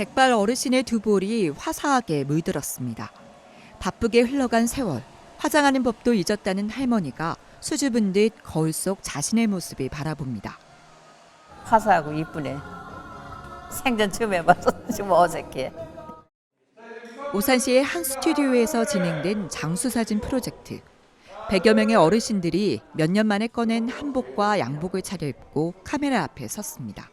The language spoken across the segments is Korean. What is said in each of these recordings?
백발 어르신의 두 볼이 화사하게 물들었습니다. 바쁘게 흘러간 세월, 화장하는 법도 잊었다는 할머니가 수줍은 듯 거울 속 자신의 모습을 바라봅니다. 화사하고 이쁘네. 생전 처음 해봐서 좀 어색해. 오산시의 한 스튜디오에서 진행된 장수사진 프로젝트. 100여 명의 어르신들이 몇 년 만에 꺼낸 한복과 양복을 차려입고 카메라 앞에 섰습니다.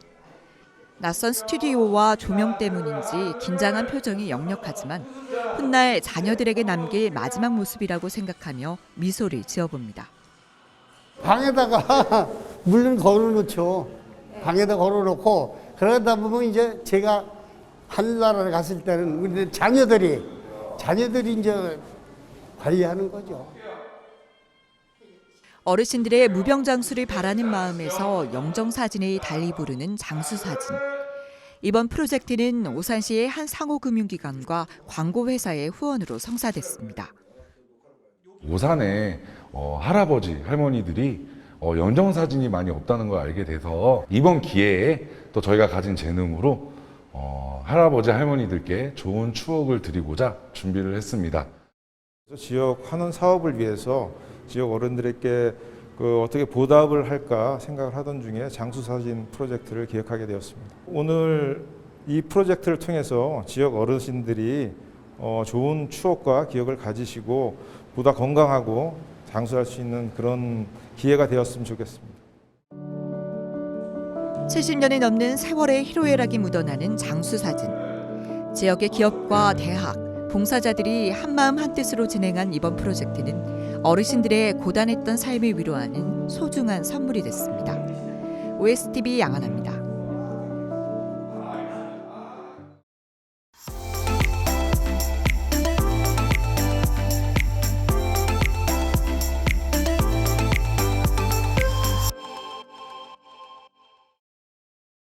낯선 스튜디오와 조명 때문인지 긴장한 표정이 역력하지만 훗날 자녀들에게 남길 마지막 모습이라고 생각하며 미소를 지어봅니다. 방에다가 물론 걸어놓죠. 방에다 걸어놓고 그러다 보면 이제 제가 하늘나라를 갔을 때는 우리 자녀들이 자녀들이 이제 관리하는 거죠. 어르신들의 무병장수를 바라는 마음에서 영정사진을 달리 부르는 장수사진. 이번 프로젝트는 오산시의 한 상호금융기관과 광고회사의 후원으로 성사됐습니다. 오산에 어, 할아버지 할머니들이 어, 연정 사진이 많이 없다는 걸 알게 돼서 이번 기회에 또 저희가 가진 재능으로 어, 할아버지 할머니들께 좋은 추억을 드리고자 준비를 했습니다. 지역 환원 사업을 위해서 지역 어른들에게 그 어떻게 보답을 할까 생각을 하던 중에 장수 사진 프로젝트를 기획하게 되었습니다. 오늘 이 프로젝트를 통해서 지역 어르신들이 어, 좋은 추억과 기억을 가지시고 보다 건강하고 장수할 수 있는 그런 기회가 되었으면 좋겠습니다. 70년이 넘는 세월의 희로애락이 묻어나는 장수 사진. 지역의 기업과 대학, 봉사자들이 한마음 한뜻으로 진행한 이번 프로젝트는 어르신들의 고단했던 삶을 위로하는 소중한 선물이 됐습니다. OSTV 양안합니다.